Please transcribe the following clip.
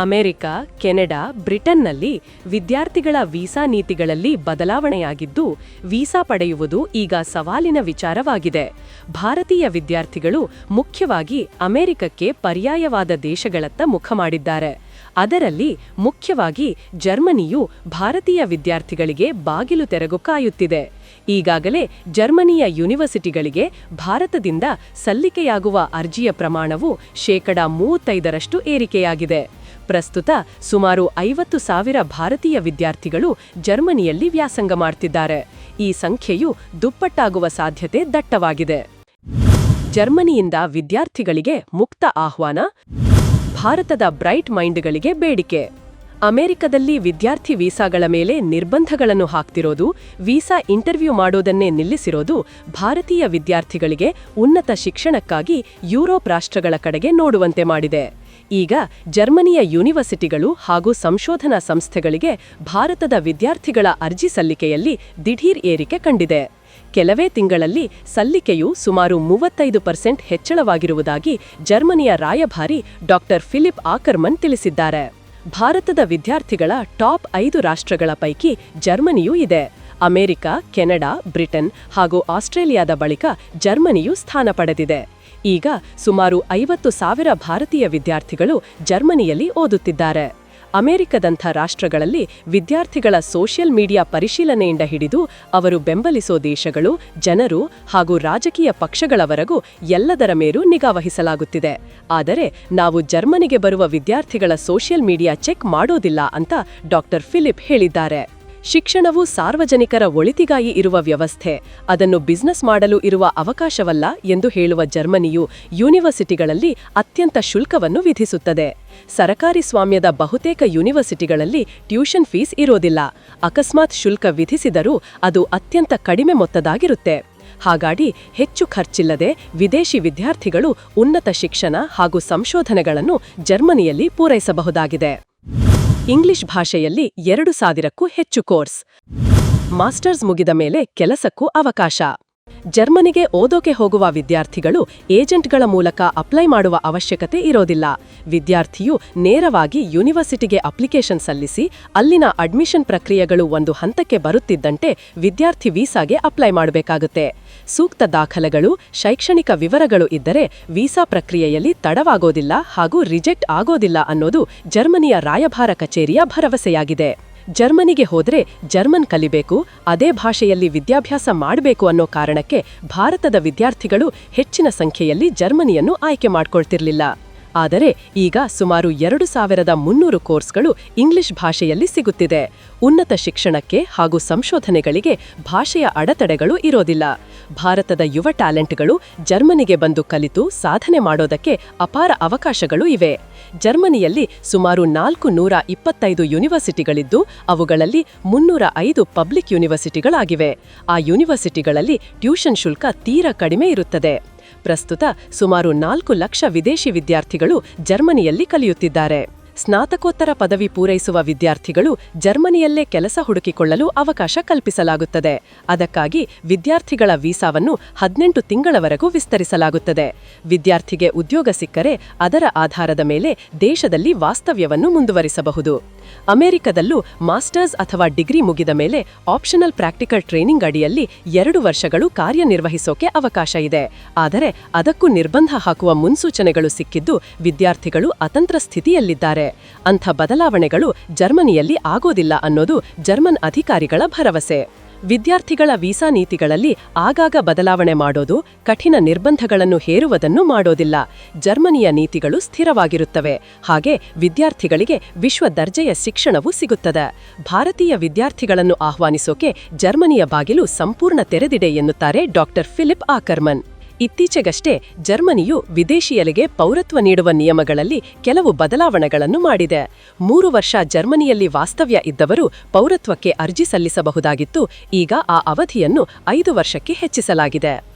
America, Canada, ಬ್ರಿಟನ್ನಲ್ಲಿ ವಿದ್ಯಾರ್ಥಿಗಳ visa ನೀತಿಗಳಲ್ಲಿ ಬದಲಾವಣೆಯಾಗಿದ್ದು, ವೀಸಾ ಪಡೆಯುವುದು ಈಗ ಸವಾಲಿನ ವಿಚಾರವಾಗಿದೆ. ಭಾರತೀಯ ವಿದ್ಯಾರ್ಥಿಗಳು ಮುಖ್ಯವಾಗಿ ಅಮೆರಿಕಕ್ಕೆ ಪರ್ಯಾಯವಾದ ದೇಶಗಳತ್ತ ಮುಖ ಮಾಡಿದ್ದಾರೆ. ಅದರಲ್ಲಿ ಮುಖ್ಯವಾಗಿ ಜರ್ಮನಿಯು ಭಾರತೀಯ ವಿದ್ಯಾರ್ಥಿಗಳಿಗೆ ಬಾಗಿಲು ತೆರೆಗು ಕಾಯುತ್ತಿದೆ. ಈಗಾಗಲೇ ಜರ್ಮನಿಯ ಯೂನಿವರ್ಸಿಟಿಗಳಿಗೆ ಭಾರತದಿಂದ ಸಲ್ಲಿಕೆಯಾಗುವ ಅರ್ಜಿಯ ಪ್ರಮಾಣವು ಶೇಕಡಾ ಮೂವತ್ತೈದರಷ್ಟು ಏರಿಕೆಯಾಗಿದೆ. ಪ್ರಸ್ತುತ ಸುಮಾರು ಐವತ್ತು ಸಾವಿರ ಭಾರತೀಯ ವಿದ್ಯಾರ್ಥಿಗಳು ಜರ್ಮನಿಯಲ್ಲಿ ವ್ಯಾಸಂಗ ಮಾಡ್ತಿದ್ದಾರೆ. ಈ ಸಂಖ್ಯೆಯು ದುಪ್ಪಟ್ಟಾಗುವ ಸಾಧ್ಯತೆ ದಟ್ಟವಾಗಿದೆ. ಜರ್ಮನಿಯಿಂದ ವಿದ್ಯಾರ್ಥಿಗಳಿಗೆ ಮುಕ್ತ ಆಹ್ವಾನ, ಭಾರತದ ಬ್ರೈಟ್ ಮೈಂಡ್ಗಳಿಗೆ ಬೇಡಿಕೆ. ಅಮೆರಿಕದಲ್ಲಿ ವಿದ್ಯಾರ್ಥಿ ವೀಸಾಗಳ ಮೇಲೆ ನಿರ್ಬಂಧಗಳನ್ನು ಹಾಕ್ತಿರೋದು, ವೀಸಾ ಇಂಟರ್ವ್ಯೂ ಮಾಡೋದನ್ನೇ ನಿಲ್ಲಿಸಿರೋದು ಭಾರತೀಯ ವಿದ್ಯಾರ್ಥಿಗಳಿಗೆ ಉನ್ನತ ಶಿಕ್ಷಣಕ್ಕಾಗಿ ಯುರೋಪ್ ರಾಷ್ಟ್ರಗಳ ಕಡೆಗೆ ನೋಡುವಂತೆ ಮಾಡಿದೆ. ಈಗ ಜರ್ಮನಿಯ ಯೂನಿವರ್ಸಿಟಿಗಳು ಹಾಗೂ ಸಂಶೋಧನಾ ಸಂಸ್ಥೆಗಳಿಗೆ ಭಾರತದ ವಿದ್ಯಾರ್ಥಿಗಳ ಅರ್ಜಿ ಸಲ್ಲಿಕೆಯಲ್ಲಿ ದಿಢೀರ್ ಏರಿಕೆ ಕಂಡಿದೆ. ಕೆಲವೇ ತಿಂಗಳಲ್ಲಿ ಸಲ್ಲಿಕೆಯು ಸುಮಾರು ಮೂವತ್ತೈದು ಪರ್ಸೆಂಟ್ ಹೆಚ್ಚಳವಾಗಿರುವುದಾಗಿ ಜರ್ಮನಿಯ ರಾಯಭಾರಿ ಡಾಕ್ಟರ್ ಫಿಲಿಪ್ ಆಕರ್ಮನ್ ತಿಳಿಸಿದ್ದಾರೆ. ಭಾರತದ ವಿದ್ಯಾರ್ಥಿಗಳ ಟಾಪ್ ಐದು ರಾಷ್ಟ್ರಗಳ ಪೈಕಿ ಜರ್ಮನಿಯೂ ಇದೆ. ಅಮೆರಿಕ, ಕೆನಡಾ, ಬ್ರಿಟನ್ ಹಾಗೂ ಆಸ್ಟ್ರೇಲಿಯಾದ ಬಳಿಕ ಜರ್ಮನಿಯು ಸ್ಥಾನ ಪಡೆದಿದೆ. ಈಗ ಸುಮಾರು ಐವತ್ತು ಸಾವಿರ ಭಾರತೀಯ ವಿದ್ಯಾರ್ಥಿಗಳು ಜರ್ಮನಿಯಲ್ಲಿ ಓದುತ್ತಿದ್ದಾರೆ. ಅಮೆರಿಕದಂಥ ರಾಷ್ಟ್ರಗಳಲ್ಲಿ ವಿದ್ಯಾರ್ಥಿಗಳ ಸೋಷಿಯಲ್ ಮೀಡಿಯಾ ಪರಿಶೀಲನೆಯಿಂದ ಹಿಡಿದು ಅವರು ಬೆಂಬಲಿಸೋ ದೇಶಗಳು, ಜನರು ಹಾಗೂ ರಾಜಕೀಯ ಪಕ್ಷಗಳವರೆಗೂ ಎಲ್ಲದರ ಮೇಲೂ ನಿಗಾವಹಿಸಲಾಗುತ್ತಿದೆ ಆದರೆ ನಾವು ಜರ್ಮನಿಗೆ ಬರುವ ವಿದ್ಯಾರ್ಥಿಗಳ ಸೋಷಿಯಲ್ ಮೀಡಿಯಾ ಚೆಕ್ ಮಾಡೋದಿಲ್ಲ ಅಂತ ಡಾಕ್ಟರ್ ಫಿಲಿಪ್ ಹೇಳಿದ್ದಾರೆ. ಶಿಕ್ಷಣವು ಸಾರ್ವಜನಿಕರ ಒಳಿತಿಗಾಗಿ ಇರುವ ವ್ಯವಸ್ಥೆ. ಅದನ್ನು ಬಿಸಿನೆಸ್ ಮಾಡಲು ಇರುವ ಅವಕಾಶವಲ್ಲ ಎಂದು ಹೇಳುವ ಜರ್ಮನಿಯು ಯೂನಿವರ್ಸಿಟಿಗಳಲ್ಲಿ ಅತ್ಯಂತ ಶುಲ್ಕವನ್ನು ವಿಧಿಸುತ್ತದೆ. ಸರಕಾರಿ ಸ್ವಾಮ್ಯದ ಬಹುತೇಕ ಯೂನಿವರ್ಸಿಟಿಗಳಲ್ಲಿ ಟ್ಯೂಷನ್ ಫೀಸ್ ಇರೋದಿಲ್ಲ. ಅಕಸ್ಮಾತ್ ಶುಲ್ಕ ವಿಧಿಸಿದರೂ ಅದು ಅತ್ಯಂತ ಕಡಿಮೆ ಮೊತ್ತದಾಗಿರುತ್ತೆ. ಹಾಗಾಗಿ ಹೆಚ್ಚು ಖರ್ಚಿಲ್ಲದೆ ವಿದೇಶಿ ವಿದ್ಯಾರ್ಥಿಗಳು ಉನ್ನತ ಶಿಕ್ಷಣ ಹಾಗೂ ಸಂಶೋಧನೆಗಳನ್ನು ಜರ್ಮನಿಯಲ್ಲಿ ಪೂರೈಸಬಹುದಾಗಿದೆ. ಇಂಗ್ಲಿಷ್ ಭಾಷೆಯಲ್ಲಿ ಎರಡು ಸಾವಿರಕ್ಕೂ ಹೆಚ್ಚು ಕೋರ್ಸ್. ಮಾಸ್ಟರ್ಸ್ ಮುಗಿದ ಮೇಲೆ ಕೆಲಸಕ್ಕೂ ಅವಕಾಶ. ಜರ್ಮನಿಗೆ ಓದೋಕೆ ಹೋಗುವ ವಿದ್ಯಾರ್ಥಿಗಳು ಏಜೆಂಟ್ಗಳ ಮೂಲಕ ಅಪ್ಲೈ ಮಾಡುವ ಅವಶ್ಯಕತೆ ಇರೋದಿಲ್ಲ. ವಿದ್ಯಾರ್ಥಿಯು ನೇರವಾಗಿ ಯೂನಿವರ್ಸಿಟಿಗೆ ಅಪ್ಲಿಕೇಶನ್ ಸಲ್ಲಿಸಿ, ಅಲ್ಲಿನ ಅಡ್ಮಿಷನ್ ಪ್ರಕ್ರಿಯೆಗಳು ಒಂದು ಹಂತಕ್ಕೆ ಬರುತ್ತಿದ್ದಂತೆ ವಿದ್ಯಾರ್ಥಿ ವೀಸಾಗೆ ಅಪ್ಲೈ ಮಾಡಬೇಕಾಗುತ್ತೆ. ಸೂಕ್ತ ದಾಖಲೆಗಳು, ಶೈಕ್ಷಣಿಕ ವಿವರಗಳು ಇದ್ದರೆ ವೀಸಾ ಪ್ರಕ್ರಿಯೆಯಲ್ಲಿ ತಡವಾಗೋದಿಲ್ಲ ಹಾಗೂ ರಿಜೆಕ್ಟ್ ಆಗೋದಿಲ್ಲ ಅನ್ನೋದು ಜರ್ಮನಿಯ ರಾಯಭಾರ ಕಚೇರಿಯ ಭರವಸೆಯಾಗಿದೆ. ಜರ್ಮನಿಗೆ ಹೋದ್ರೆ ಜರ್ಮನ್ ಕಲಿಬೇಕು, ಅದೇ ಭಾಷೆಯಲ್ಲಿ ವಿದ್ಯಾಭ್ಯಾಸ ಮಾಡಬೇಕು ಅನ್ನೋ ಕಾರಣಕ್ಕೆ ಭಾರತದ ವಿದ್ಯಾರ್ಥಿಗಳು ಹೆಚ್ಚಿನ ಸಂಖ್ಯೆಯಲ್ಲಿ ಜರ್ಮನಿಯನ್ನು ಆಯ್ಕೆ ಮಾಡ್ಕೊಳ್ತಿರ್ಲಿಲ್ಲ. ಆದರೆ ಈಗ ಸುಮಾರು ಎರಡು ಸಾವಿರದ ಮುನ್ನೂರು ಕೋರ್ಸ್ಗಳು ಇಂಗ್ಲಿಷ್ ಭಾಷೆಯಲ್ಲಿ ಸಿಗುತ್ತಿದೆ. ಉನ್ನತ ಶಿಕ್ಷಣಕ್ಕೆ ಹಾಗೂ ಸಂಶೋಧನೆಗಳಿಗೆ ಭಾಷೆಯ ಅಡೆತಡೆಗಳು ಇರೋದಿಲ್ಲ. ಭಾರತದ ಯುವ ಟ್ಯಾಲೆಂಟ್ಗಳು ಜರ್ಮನಿಗೆ ಬಂದು ಕಲಿತು ಸಾಧನೆ ಮಾಡೋದಕ್ಕೆ ಅಪಾರ ಅವಕಾಶಗಳು ಇವೆ. ಜರ್ಮನಿಯಲ್ಲಿ ಸುಮಾರು ನಾಲ್ಕು ನೂರ ಇಪ್ಪತ್ತೈದು ಯೂನಿವರ್ಸಿಟಿಗಳಿದ್ದು, ಅವುಗಳಲ್ಲಿ ಮುನ್ನೂರ ಐದು ಪಬ್ಲಿಕ್ ಯೂನಿವರ್ಸಿಟಿಗಳಾಗಿವೆ. ಆ ಯೂನಿವರ್ಸಿಟಿಗಳಲ್ಲಿ ಟ್ಯೂಷನ್ ಶುಲ್ಕ ತೀರಾ ಕಡಿಮೆ ಇರುತ್ತದೆ. ಪ್ರಸ್ತುತ ಸುಮಾರು ನಾಲ್ಕು ಲಕ್ಷ ವಿದೇಶಿ ವಿದ್ಯಾರ್ಥಿಗಳು ಜರ್ಮನಿಯಲ್ಲಿ ಕಲಿಯುತ್ತಿದ್ದಾರೆ. ಸ್ನಾತಕೋತ್ತರ ಪದವಿ ಪೂರೈಸುವ ವಿದ್ಯಾರ್ಥಿಗಳು ಜರ್ಮನಿಯಲ್ಲೇ ಕೆಲಸ ಹುಡುಕಿಕೊಳ್ಳಲು ಅವಕಾಶ ಕಲ್ಪಿಸಲಾಗುತ್ತದೆ. ಅದಕ್ಕಾಗಿ ವಿದ್ಯಾರ್ಥಿಗಳ ವೀಸಾವನ್ನು ಹದಿನೆಂಟು ತಿಂಗಳವರೆಗೂ ವಿಸ್ತರಿಸಲಾಗುತ್ತದೆ. ವಿದ್ಯಾರ್ಥಿಗೆ ಉದ್ಯೋಗ ಸಿಕ್ಕರೆ ಅದರ ಆಧಾರದ ಮೇಲೆ ದೇಶದಲ್ಲಿ ವಾಸ್ತವ್ಯವನ್ನು ಮುಂದುವರಿಸಬಹುದು. ಅಮೆರಿಕದಲ್ಲೂ ಮಾಸ್ಟರ್ಸ್ ಅಥವಾ ಡಿಗ್ರಿ ಮುಗಿದ ಮೇಲೆ ಆಪ್ಷನಲ್ ಪ್ರಾಕ್ಟಿಕಲ್ ಟ್ರೈನಿಂಗ್ ಅಡಿಯಲ್ಲಿ ಎರಡು ವರ್ಷಗಳು ಕಾರ್ಯನಿರ್ವಹಿಸೋಕೆ ಅವಕಾಶ ಇದೆ. ಆದರೆ ಅದಕ್ಕೂ ನಿರ್ಬಂಧ ಹಾಕುವ ಮುನ್ಸೂಚನೆಗಳು ಸಿಕ್ಕಿದ್ದು ವಿದ್ಯಾರ್ಥಿಗಳು ಅತಂತ್ರ ಸ್ಥಿತಿಯಲ್ಲಿದ್ದಾರೆ. ಅಂಥ ಬದಲಾವಣೆಗಳು ಜರ್ಮನಿಯಲ್ಲಿ ಆಗೋದಿಲ್ಲ ಅನ್ನೋದು ಜರ್ಮನ್ ಅಧಿಕಾರಿಗಳ ಭರವಸೆ. ವಿದ್ಯಾರ್ಥಿಗಳ ವೀಸಾ ನೀತಿಗಳಲ್ಲಿ ಆಗಾಗ ಬದಲಾವಣೆ ಮಾಡೋದು ಕಠಿಣ ನಿರ್ಬಂಧಗಳನ್ನು ಹೇರುವುದನ್ನು ಮಾಡೋದಿಲ್ಲ. ಜರ್ಮನಿಯ ನೀತಿಗಳು ಸ್ಥಿರವಾಗಿರುತ್ತವೆ. ಹಾಗೆ ವಿದ್ಯಾರ್ಥಿಗಳಿಗೆ ವಿಶ್ವ ದರ್ಜೆಯ ಶಿಕ್ಷಣವೂ ಸಿಗುತ್ತದೆ. ಭಾರತೀಯ ವಿದ್ಯಾರ್ಥಿಗಳನ್ನು ಆಹ್ವಾನಿಸೋಕೆ ಜರ್ಮನಿಯ ಬಾಗಿಲು ಸಂಪೂರ್ಣ ತೆರೆದಿದೆ ಎನ್ನುತ್ತಾರೆ ಡಾಕ್ಟರ್ ಫಿಲಿಪ್ ಆಕರ್ಮನ್. ಇತ್ತೀಚೆಗಷ್ಟೇ ಜರ್ಮನಿಯು ವಿದೇಶಿಯರಿಗೆ ಪೌರತ್ವ ನೀಡುವ ನಿಯಮಗಳಲ್ಲಿ ಕೆಲವು ಬದಲಾವಣೆಗಳನ್ನು ಮಾಡಿದೆ. ಮೂರು ವರ್ಷ ಜರ್ಮನಿಯಲ್ಲಿ ವಾಸ್ತವ್ಯ ಇದ್ದವರು ಪೌರತ್ವಕ್ಕೆ ಅರ್ಜಿ ಸಲ್ಲಿಸಬಹುದಾಗಿತ್ತು. ಈಗ ಆ ಅವಧಿಯನ್ನು ಐದು ವರ್ಷಕ್ಕೆ ಹೆಚ್ಚಿಸಲಾಗಿದೆ.